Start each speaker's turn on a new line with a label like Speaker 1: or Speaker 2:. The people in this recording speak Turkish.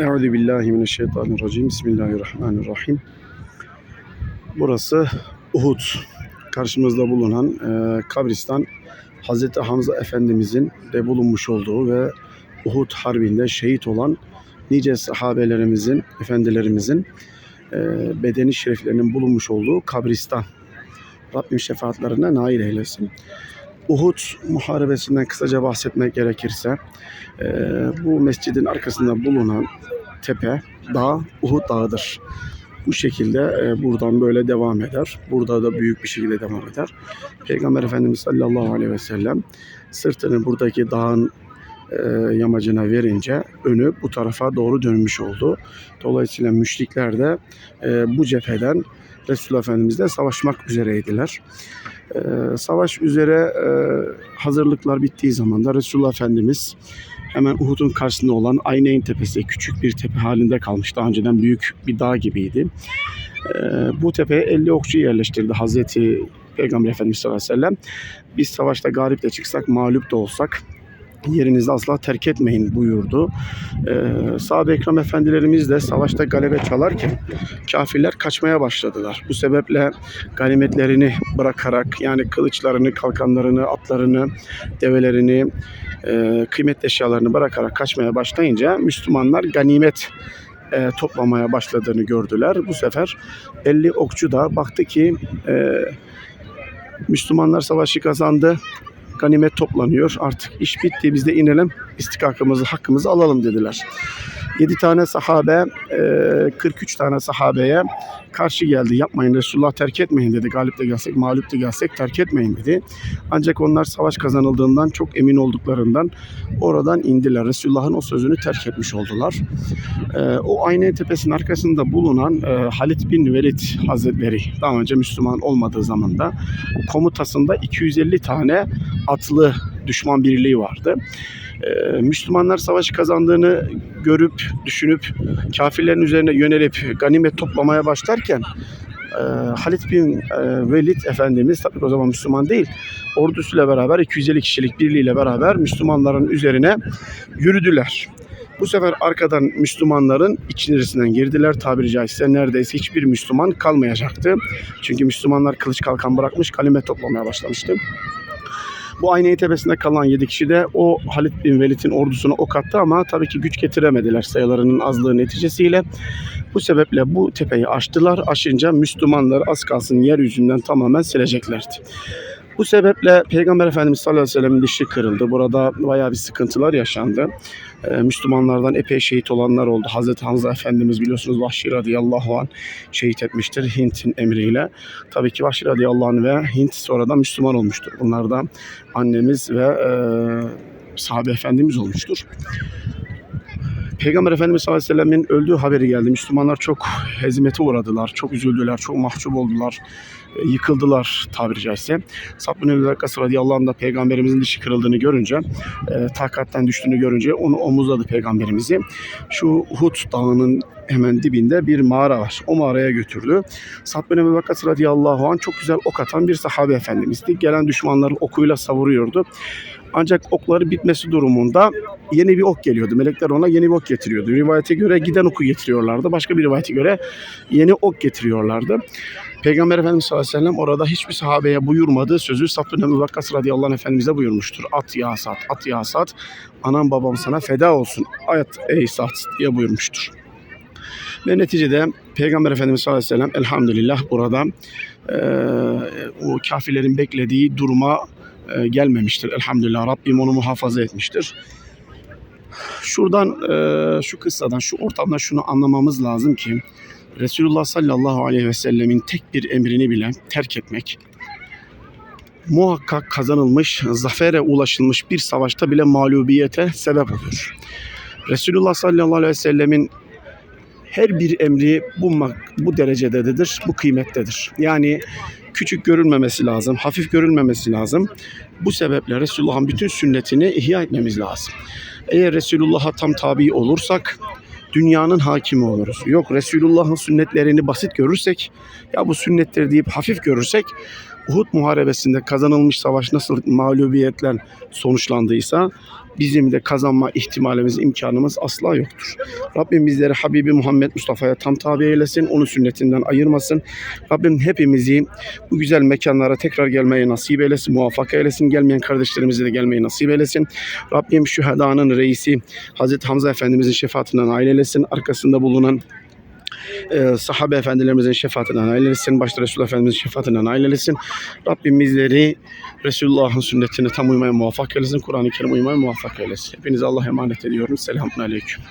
Speaker 1: Euzu billahi mineşşeytanirracim. Bismillahirrahmanirrahim. Burası Uhud. Karşımızda bulunan e, kabristan Hazreti Hamza Efendimizin de bulunmuş olduğu ve Uhud Harbi'nde şehit olan nice sahabelerimizin, efendilerimizin e, bedeni şeriflerinin bulunmuş olduğu kabristan. Rabbim şefaatlerine nail eylesin. Uhud muharebesinden kısaca bahsetmek gerekirse e, bu mescidin arkasında bulunan tepe, dağ Uhud Dağı'dır. Bu şekilde e, buradan böyle devam eder. Burada da büyük bir şekilde devam eder. Peygamber Efendimiz sallallahu aleyhi ve sellem sırtını buradaki dağın e, yamacına verince önü bu tarafa doğru dönmüş oldu. Dolayısıyla müşrikler de bu cepheden Resulullah Efendimizle savaşmak üzereydiler. E, savaş üzere e, hazırlıklar bittiği zaman da Resulullah Efendimiz hemen Uhud'un karşısında olan Ayneyn Tepesi küçük bir tepe halinde kalmış. Daha önceden büyük bir dağ gibiydi. E, bu tepeye 50 okçu yerleştirdi Hazreti Peygamber Efendimiz sallallahu aleyhi ve sellem. Biz savaşta galip de çıksak, mağlup da olsak yerinizi asla terk etmeyin buyurdu. Ee, Sahabe-i Ekram efendilerimiz de savaşta galebe çalarken kafirler kaçmaya başladılar. Bu sebeple ganimetlerini bırakarak yani kılıçlarını, kalkanlarını, atlarını, develerini, e, kıymetli eşyalarını bırakarak kaçmaya başlayınca Müslümanlar ganimet e, toplamaya başladığını gördüler. Bu sefer 50 okçu da baktı ki e, Müslümanlar savaşı kazandı ganimet toplanıyor. Artık iş bitti biz inelim istikakımızı hakkımızı alalım dediler. 7 tane sahabe e, 43 tane sahabeye karşı geldi. Yapmayın Resulullah terk etmeyin dedi. Galip de gelsek mağlup de gelsek terk etmeyin dedi. Ancak onlar savaş kazanıldığından çok emin olduklarından oradan indiler. Resulullah'ın o sözünü terk etmiş oldular. E, o Aynen Tepesi'nin arkasında bulunan e, Halit bin Velid Hazretleri daha önce Müslüman olmadığı zamanda komutasında 250 tane atlı düşman birliği vardı. Ee, Müslümanlar savaşı kazandığını görüp, düşünüp kafirlerin üzerine yönelip ganimet toplamaya başlarken e, Halit bin e, Velid Efendimiz tabii o zaman Müslüman değil ordusuyla beraber 250 kişilik birliğiyle beraber Müslümanların üzerine yürüdüler. Bu sefer arkadan Müslümanların içerisinden girdiler tabiri caizse neredeyse hiçbir Müslüman kalmayacaktı. Çünkü Müslümanlar kılıç kalkan bırakmış kalime toplamaya başlamıştı. Bu Ayneyi Tepesi'nde kalan 7 kişi de o Halit bin Velid'in ordusuna ok attı ama tabii ki güç getiremediler sayılarının azlığı neticesiyle. Bu sebeple bu tepeyi aştılar. Aşınca Müslümanlar az kalsın yeryüzünden tamamen sileceklerdi. Bu sebeple Peygamber Efendimiz sallallahu aleyhi ve sellem'in dişi kırıldı. Burada bayağı bir sıkıntılar yaşandı. Ee, Müslümanlardan epey şehit olanlar oldu. Hazreti Hamza Efendimiz biliyorsunuz Vahşi radıyallahu anh şehit etmiştir Hint'in emriyle. Tabii ki Vahşi radıyallahu anh ve Hint sonradan Müslüman olmuştur. Bunlar da annemiz ve e, sahabe efendimiz olmuştur. Peygamber Efendimiz sallallahu aleyhi ve sellemin öldüğü haberi geldi. Müslümanlar çok hezimete uğradılar, çok üzüldüler, çok mahcup oldular, e, yıkıldılar tabiri caizse. Sa'd bin Ebi Vakkas radıyallahu anh da peygamberimizin dişi kırıldığını görünce, e, takatten düştüğünü görünce onu omuzladı peygamberimizi. Şu Uhud dağının hemen dibinde bir mağara var. O mağaraya götürdü. Sa'd bin Ebi Vakkas radıyallahu anh çok güzel ok atan bir sahabe efendimizdi. Gelen düşmanları okuyla savuruyordu. Ancak okları bitmesi durumunda yeni bir ok geliyordu. Melekler ona yeni bir ok getiriyordu. Rivayete göre giden oku getiriyorlardı. Başka bir rivayete göre yeni ok getiriyorlardı. Peygamber Efendimiz sallallahu aleyhi ve sellem orada hiçbir sahabeye buyurmadığı sözü Sa'd bin Ebu Vakkas radıyallahu anh Efendimiz'e buyurmuştur. At ya Sa'd, at ya Sa'd, anam babam sana feda olsun. At ey Sa'd diye buyurmuştur. Ve neticede Peygamber Efendimiz sallallahu aleyhi ve sellem elhamdülillah burada e, o kafirlerin beklediği duruma e, gelmemiştir. Elhamdülillah Rabbim onu muhafaza etmiştir. Şuradan e, şu kıssadan şu ortamdan şunu anlamamız lazım ki Resulullah sallallahu aleyhi ve sellemin tek bir emrini bile terk etmek muhakkak kazanılmış, zafere ulaşılmış bir savaşta bile mağlubiyete sebep olur. Resulullah sallallahu aleyhi ve sellemin her bir emri bu, bu derecededir, bu kıymettedir. Yani küçük görülmemesi lazım, hafif görülmemesi lazım. Bu sebeple Resulullah'ın bütün sünnetini ihya etmemiz lazım. Eğer Resulullah'a tam tabi olursak dünyanın hakimi oluruz. Yok Resulullah'ın sünnetlerini basit görürsek ya bu sünnettir deyip hafif görürsek Uhud muharebesinde kazanılmış savaş nasıl mağlubiyetle sonuçlandıysa bizim de kazanma ihtimalimiz, imkanımız asla yoktur. Rabbim bizleri Habibi Muhammed Mustafa'ya tam tabi eylesin, onun sünnetinden ayırmasın. Rabbim hepimizi bu güzel mekanlara tekrar gelmeyi nasip eylesin, muvaffak eylesin. Gelmeyen kardeşlerimize de gelmeyi nasip eylesin. Rabbim şühedanın reisi Hazreti Hamza Efendimizin şefaatinden nail eylesin. Arkasında bulunan e, sahabe efendilerimizin şefaatinden nail. Başta Resulullah Efendimizin şefaatinden nail eylesin. Rabbim bizleri Resulullah'ın sünnetine tam uymaya muvaffak eylesin. Kur'an-ı Kerim uymaya muvaffak eylesin. Hepinize Allah'a emanet ediyorum. Selamun Aleyküm.